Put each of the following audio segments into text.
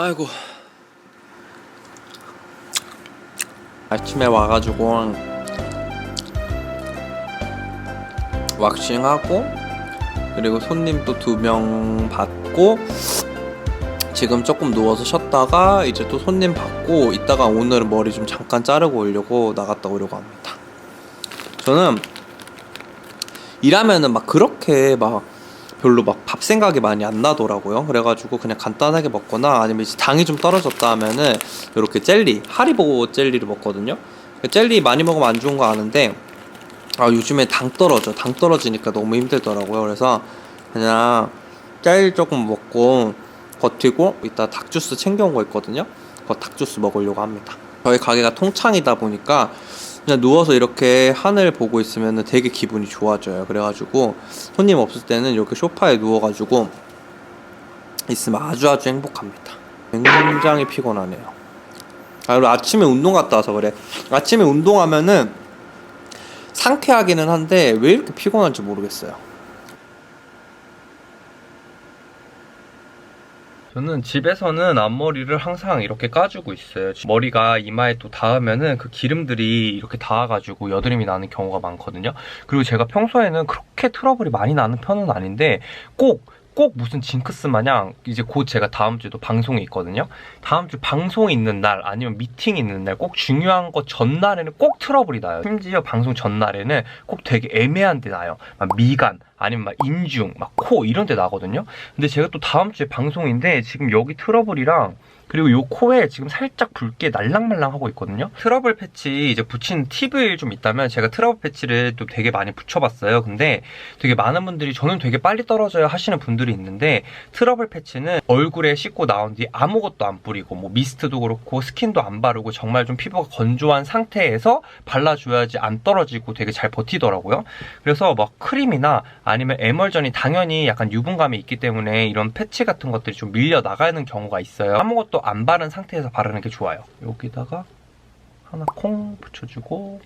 아이고 아침에 와가지고 왁싱하고 그리고 손님 또 두 명 받고 지금 조금 누워서 쉬었다가 이제 또 손님 받고 이따가 오늘은 머리 좀 잠깐 자르고 오려고 나갔다 오려고 합니다. 저는 일하면은 막 그렇게 막 별로 막 밥 생각이 많이 안 나더라고요. 그래가지고 그냥 간단하게 먹거나 아니면 이제 당이 좀 떨어졌다 하면은 이렇게 젤리 하리보 젤리를 먹거든요. 그 젤리 많이 먹으면 안 좋은 거 아는데 아 요즘에 당 떨어져 당 떨어지니까 너무 힘들더라고요. 그래서 그냥 젤리 조금 먹고 버티고 이따 닭 주스 챙겨온 거 있거든요. 그 닭 주스 먹으려고 합니다. 저희 가게가 통창이다 보니까 그냥 누워서 이렇게 하늘 보고 있으면 되게 기분이 좋아져요. 그래가지고 손님 없을 때는 이렇게 소파에 누워가지고 있으면 아주 아주 행복합니다. 굉장히 피곤하네요. 아, 그리고 아침에 운동 갔다 와서 그래. 아침에 운동하면은 상쾌하기는 한데 왜 이렇게 피곤한지 모르겠어요. 저는 집에서는 앞머리를 항상 이렇게 까주고 있어요. 머리가 이마에 또 닿으면은 그 기름들이 이렇게 닿아가지고 여드름이 나는 경우가 많거든요. 그리고 제가 평소에는 그렇게 트러블이 많이 나는 편은 아닌데 꼭꼭 무슨 징크스 마냥 이제 곧 제가 다음 주에도 방송이 있거든요. 다음 주 방송 있는 날 아니면 미팅 있는 날 꼭 중요한 거 전날에는 꼭 트러블이 나요. 심지어 방송 전날에는 꼭 되게 애매한 데 나요. 막 미간 아니면 막 인중, 막 코 이런 데 나거든요. 근데 제가 또 다음 주에 방송인데 지금 여기 트러블이랑 그리고 요 코에 지금 살짝 붉게 날랑말랑 하고 있거든요. 트러블 패치 이제 붙인 팁을 좀 있다면 제가 트러블 패치를 또 되게 많이 붙여봤어요. 근데 되게 많은 분들이 저는 되게 빨리 떨어져요 하시는 분들이 있는데 트러블 패치는 얼굴에 씻고 나온 뒤 아무것도 안 뿌리고 뭐 미스트도 그렇고 스킨도 안 바르고 정말 좀 피부가 건조한 상태에서 발라줘야지 안 떨어지고 되게 잘 버티더라고요. 그래서 막 크림이나 아니면 에멀전이 당연히 약간 유분감이 있기 때문에 이런 패치 같은 것들이 좀 밀려 나가는 경우가 있어요. 아무것도 안 바른 상태에서 바르는 게 좋아요. 여기다가 하나 콩 붙여주고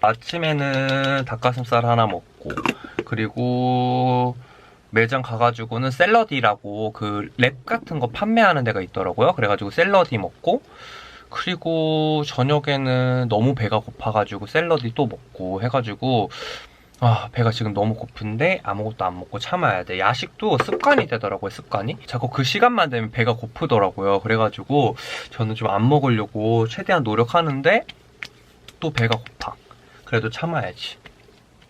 아침에는 닭가슴살 하나 먹고 그리고 매장 가가지고는 샐러디라고 그 랩 같은 거 판매하는 데가 있더라고요. 그래가지고 샐러디 먹고 그리고 저녁에는 너무 배가 고파가지고 샐러디 또 먹고 해가지고 아 배가 지금 너무 고픈데 아무것도 안 먹고 참아야 돼. 야식도 습관이 되더라고요 습관이. 자꾸 그 시간만 되면 배가 고프더라고요. 그래가지고 저는 좀 안 먹으려고 최대한 노력하는데 또 배가 고파. 그래도 참아야지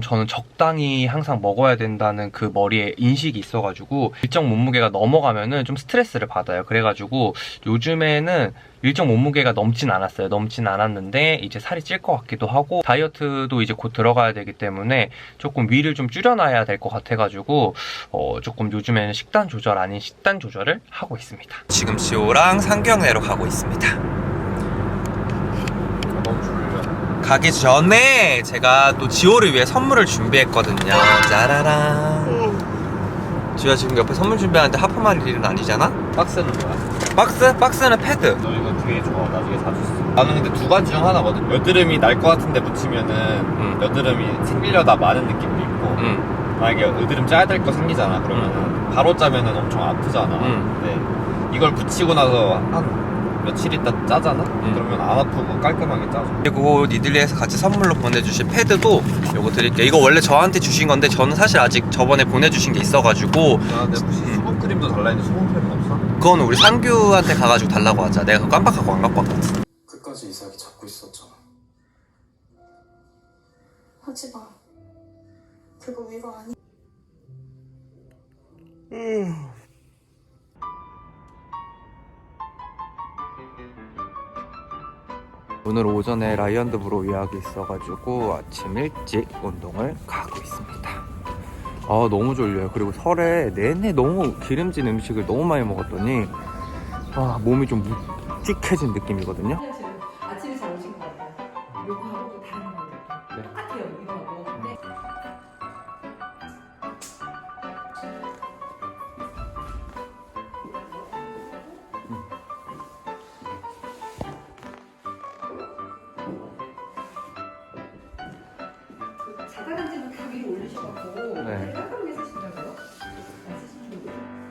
저는 적당히 항상 먹어야 된다는 그 머리에 인식이 있어가지고 일정 몸무게가 넘어가면은 좀 스트레스를 받아요. 그래가지고 요즘에는 일정 몸무게가 넘진 않았어요. 넘진 않았는데 이제 살이 찔 것 같기도 하고 다이어트도 이제 곧 들어가야 되기 때문에 조금 위를 좀 줄여놔야 될 것 같아가지고 어 조금 요즘에는 식단 조절 아닌 식단 조절을 하고 있습니다. 지금 지호랑 상경내로 가고 있습니다. 너무 졸려. 가기 전에 제가 또 지호를 위해 선물을 준비했거든요. 짜라란. 지호가 지금 옆에 선물 준비하는데 하품할 일은 아니잖아? 박스는 뭐야? 박스? 박스는 패드. 너 이거 되게 좋아. 나중에 사줬어. 나는 근데 두 가지 중 하나거든. 여드름이 날 것 같은데 붙이면은 음. 여드름이 생기려다 마는 느낌도 있고. 응. 만약에 여드름 짜야 될 거 생기잖아. 그러면은 바로 짜면은 엄청 아프잖아. 음. 근데 이걸 붙이고 나서 한 며칠 있다 짜잖아. 음. 그러면 안 아프고 깔끔하게 짜져. 그리고 니들리에서 같이 선물로 보내주신 패드도 요거 드릴게요. 이거 원래 저한테 주신 건데 저는 사실 아직 저번에 보내주신 게 있어가지고 야, 근데 혹시 수분 크림도 달라 있는데 수분 크림은 없어? 그거는 우리 상규한테 가가지고 달라고 하자. 내가 그거 깜빡하고 안 갖고 왔거든. 끝까지 이삭이 잡고 있었잖아. 하지 마. 그거 위로 아니. 오늘 오전에 라이언드 브로 예약이 있어가지고 아침 일찍 운동을 가고 있습니다. 아 너무 졸려요. 그리고 설에 내내 너무 기름진 음식을 너무 많이 먹었더니 아 몸이 좀 묵직해진 느낌이거든요. 아침에 잘 오신 것 같아요. 요거하고 다른 거들 네.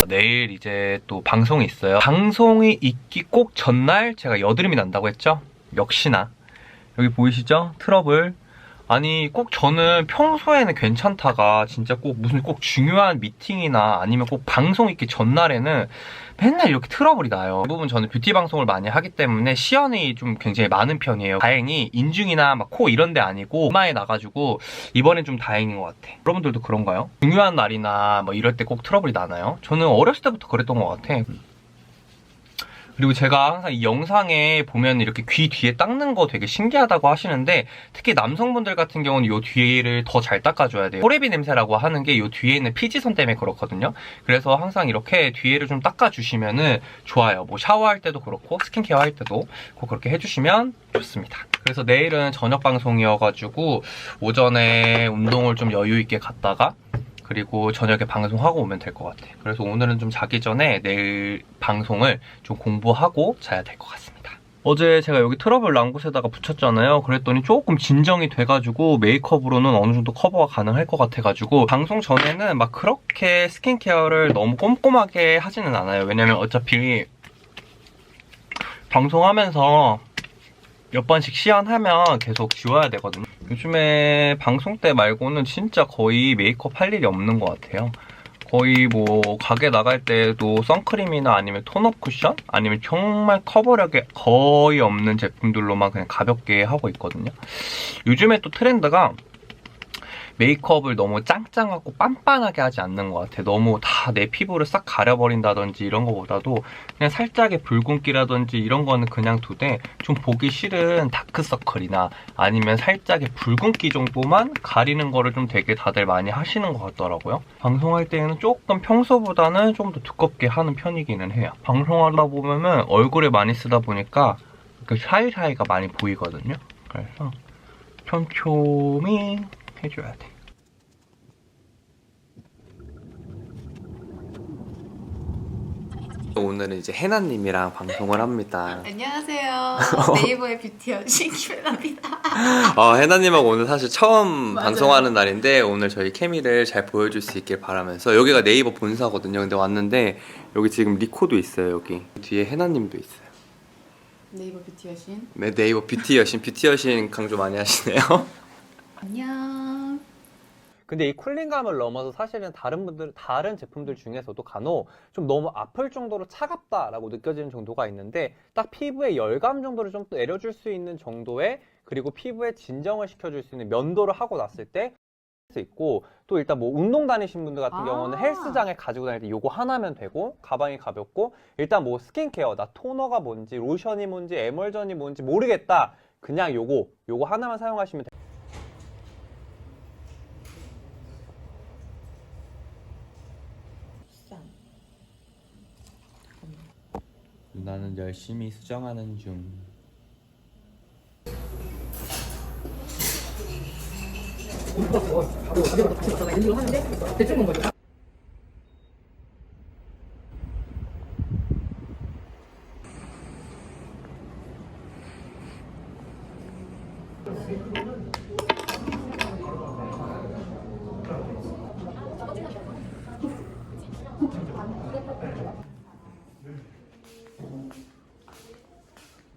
내일 이제 또 방송이 있어요. 방송이 있기 꼭 전날 제가 여드름이 난다고 했죠? 역시나. 여기 보이시죠? 트러블. 아니 꼭 저는 평소에는 괜찮다가 진짜 꼭 무슨 꼭 중요한 미팅이나 아니면 꼭 방송 있기 전날에는 맨날 이렇게 트러블이 나요. 대부분 저는 뷰티 방송을 많이 하기 때문에 시연이 좀 굉장히 많은 편이에요. 다행히 인중이나 막 코 이런 데 아니고 이마에 나가지고 이번엔 좀 다행인 것 같아. 여러분들도 그런가요? 중요한 날이나 뭐 이럴 때 꼭 트러블이 나나요? 저는 어렸을 때부터 그랬던 것 같아. 그리고 제가 항상 이 영상에 보면 이렇게 귀 뒤에 닦는 거 되게 신기하다고 하시는데 특히 남성분들 같은 경우는 이 뒤를 더 잘 닦아줘야 돼요. 호레비 냄새라고 하는 게 이 뒤에 있는 피지선 때문에 그렇거든요. 그래서 항상 이렇게 뒤에를 좀 닦아주시면은 좋아요. 뭐 샤워할 때도 그렇고 스킨케어 할 때도 꼭 그렇게 해주시면 좋습니다. 그래서 내일은 저녁 방송이어가지고 오전에 운동을 좀 여유 있게 갔다가 그리고 저녁에 방송하고 오면 될 것 같아. 그래서 오늘은 좀 자기 전에 내일 방송을 좀 공부하고 자야 될 것 같습니다. 어제 제가 여기 트러블 난 곳에다가 붙였잖아요. 그랬더니 조금 진정이 돼가지고 메이크업으로는 어느 정도 커버가 가능할 것 같아가지고 방송 전에는 막 그렇게 스킨케어를 너무 꼼꼼하게 하지는 않아요. 왜냐면 어차피 방송하면서 몇 번씩 시연하면 계속 지워야 되거든요. 요즘에 방송 때 말고는 진짜 거의 메이크업 할 일이 없는 것 같아요. 거의 뭐 가게 나갈 때도 선크림이나 아니면 톤업 쿠션 아니면 정말 커버력이 거의 없는 제품들로만 그냥 가볍게 하고 있거든요. 요즘에 또 트렌드가 메이크업을 너무 짱짱하고 빤빤하게 하지 않는 것 같아. 너무 다 내 피부를 싹 가려버린다든지 이런 거보다도 그냥 살짝의 붉은기라든지 이런 거는 그냥 두되 좀 보기 싫은 다크서클이나 아니면 살짝의 붉은기 정도만 가리는 거를 좀 되게 다들 많이 하시는 것 같더라고요. 방송할 때는 조금 평소보다는 좀 더 두껍게 하는 편이기는 해요. 방송하다 보면은 얼굴에 많이 쓰다 보니까 그 사이사이가 많이 보이거든요. 그래서 촘촘히 해줘야 돼. 오늘은 이제 해나님이랑 방송을 합니다. 안녕하세요. 네이버의 뷰티원 신기입니다. 어, 해나님하고 오늘 사실 처음 맞아요. 방송하는 날인데 오늘 저희 케미를 잘 보여줄 수 있길 바라면서 여기가 네이버 본사거든요. 근데 왔는데 여기 지금 리코도 있어요. 여기 뒤에 해나님도 있어요. 네이버 뷰티 여신. 네, 네이버 뷰티 여신, 뷰티 여신 강조 많이 하시네요. 안녕. 근데 이 쿨링감을 넘어서 사실은 다른 분들 다른 제품들 중에서도 간혹 좀 너무 아플 정도로 차갑다라고 느껴지는 정도가 있는데 딱 피부에 열감 정도를 좀 내려줄 수 있는 정도의 그리고 피부에 진정을 시켜줄 수 있는 면도를 하고 났을 때 수 있고 또 일단 뭐 운동 다니신 분들 같은 아. 경우는 헬스장에 가지고 다닐 때 요거 하나면 되고 가방이 가볍고 일단 뭐 스킨케어 나 토너가 뭔지 로션이 뭔지 에멀전이 뭔지 모르겠다 그냥 요거 요거 하나만 사용하시면 돼요. 누나는 열심히 수정하는 중.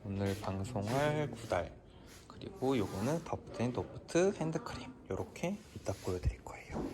오늘 방송할 구달 그리고 요거는 더프트앤 도프트 핸드크림 요렇게 이따 보여드릴 거예요.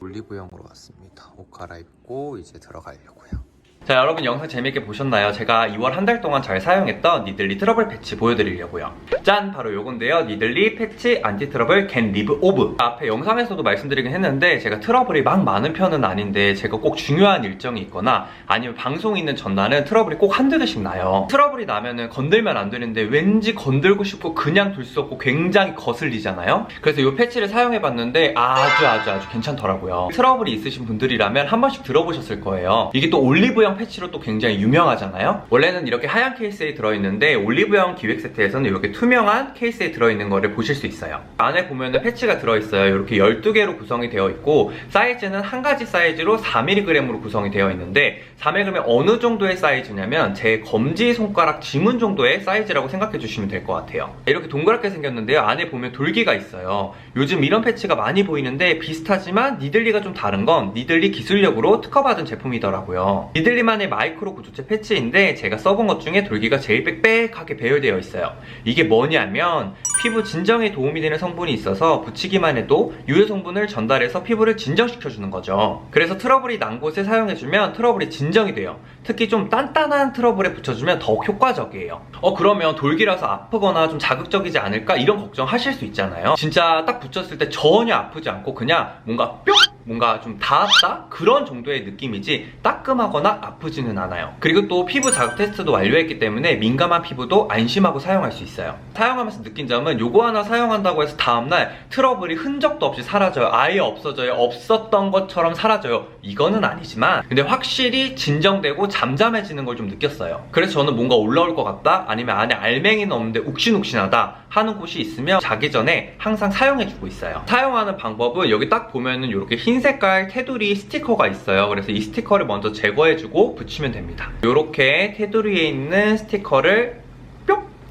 올리브영으로 왔습니다. 옷 갈아입고 이제 들어가려고요 자 여러분 영상 재밌게 보셨나요? 제가 2월 한 달 동안 잘 사용했던 니들리 트러블 패치 보여드리려고요. 짠! 바로 요건데요. 니들리 패치 안티 트러블 캔 리브 오브. 앞에 영상에서도 말씀드리긴 했는데 제가 트러블이 막 많은 편은 아닌데 제가 꼭 중요한 일정이 있거나 아니면 방송이 있는 전날은 트러블이 꼭 한두 개씩 나요. 트러블이 나면은 건들면 안 되는데 왠지 건들고 싶고 그냥 둘 수 없고 굉장히 거슬리잖아요? 그래서 이 패치를 사용해봤는데 아주 아주 아주 괜찮더라고요. 트러블이 있으신 분들이라면 한 번씩 들어보셨을 거예요. 이게 또 올리브영 패치로 또 굉장히 유명하잖아요. 원래는 이렇게 하얀 케이스에 들어있는데 올리브영 기획 세트에서는 이렇게 투명한 케이스에 들어있는 거를 보실 수 있어요. 안에 보면은 패치가 들어있어요. 이렇게 12개로 구성이 되어 있고 사이즈는 한 가지 사이즈로 4mg으로 구성이 되어 있는데 4mg이 어느 정도의 사이즈냐면 제 검지 손가락 지문 정도의 사이즈라고 생각해 주시면 될 것 같아요. 이렇게 동그랗게 생겼는데요. 안에 보면 돌기가 있어요. 요즘 이런 패치가 많이 보이는데 비슷하지만 니들리가 좀 다른 건 니들리 기술력으로 특허받은 제품이더라고요. 니들리 만의 마이크로 구조체 패치인데 제가 써본 것 중에 돌기가 제일 빽빽하게 배열되어 있어요. 이게 뭐냐면 피부 진정에 도움이 되는 성분이 있어서 붙이기만 해도 유해 성분을 전달해서 피부를 진정시켜주는 거죠. 그래서 트러블이 난 곳에 사용해주면 트러블이 진정이 돼요. 특히 좀 단단한 트러블에 붙여주면 더욱 효과적이에요. 어 그러면 돌기라서 아프거나 좀 자극적이지 않을까 이런 걱정하실 수 있잖아요. 진짜 딱 붙였을 때 전혀 아프지 않고 그냥 뭔가 뿅 뭔가 좀 닿았다? 그런 정도의 느낌이지 따끔하거나 아프지는 않아요. 그리고 또 피부 자극 테스트도 완료했기 때문에 민감한 피부도 안심하고 사용할 수 있어요. 사용하면서 느낀 점은 요거 하나 사용한다고 해서 다음날 트러블이 흔적도 없이 사라져요. 아예 없어져요. 없었던 것처럼 사라져요. 이거는 아니지만 근데 확실히 진정되고 잠잠해지는 걸 좀 느꼈어요. 그래서 저는 뭔가 올라올 것 같다? 아니면 안에 알맹이는 없는데 욱신욱신하다 하는 곳이 있으면 자기 전에 항상 사용해주고 있어요. 사용하는 방법은 여기 딱 보면은 이렇게 흰 색깔 테두리 스티커가 있어요. 그래서 이 스티커를 먼저 제거해주고 붙이면 됩니다. 이렇게 테두리에 있는 스티커를 뿅!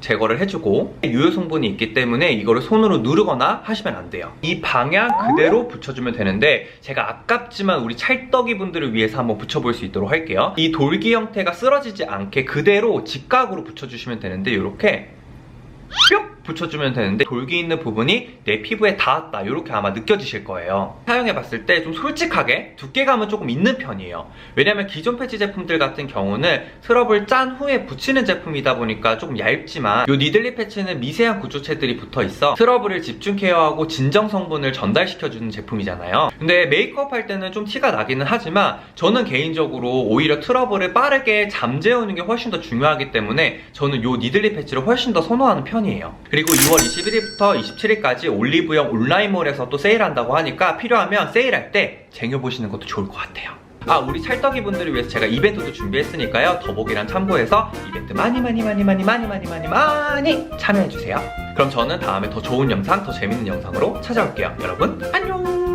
제거를 해주고 유효 성분이 있기 때문에 이거를 손으로 누르거나 하시면 안 돼요. 이 방향 그대로 붙여주면 되는데 제가 아깝지만 우리 찰떡이 분들을 위해서 한번 붙여볼 수 있도록 할게요. 이 돌기 형태가 쓰러지지 않게 그대로 직각으로 붙여주시면 되는데 이렇게 뿅! 붙여주면 되는데 돌기 있는 부분이 내 피부에 닿았다. 이렇게 아마 느껴지실 거예요. 사용해봤을 때 좀 솔직하게 두께감은 조금 있는 편이에요. 왜냐면 기존 패치 제품들 같은 경우는 트러블 짠 후에 붙이는 제품이다 보니까 조금 얇지만 이 니들리 패치는 미세한 구조체들이 붙어 있어 트러블을 집중 케어하고 진정 성분을 전달시켜주는 제품이잖아요. 근데 메이크업 할 때는 좀 티가 나기는 하지만 저는 개인적으로 오히려 트러블을 빠르게 잠재우는 게 훨씬 더 중요하기 때문에 저는 이 니들리 패치를 훨씬 더 선호하는 편이에요 그리고 6월 21일부터 27일까지 올리브영 온라인몰에서 또 세일한다고 하니까 필요하면 세일할 때 쟁여보시는 것도 좋을 것 같아요. 아, 우리 찰떡이 분들을 위해서 제가 이벤트도 준비했으니까요. 더보기란 참고해서 이벤트 많이 많이 많이 많이 많이 많이 많이 많이 참여해주세요. 그럼 저는 다음에 더 좋은 영상, 더 재밌는 영상으로 찾아올게요. 여러분, 안녕!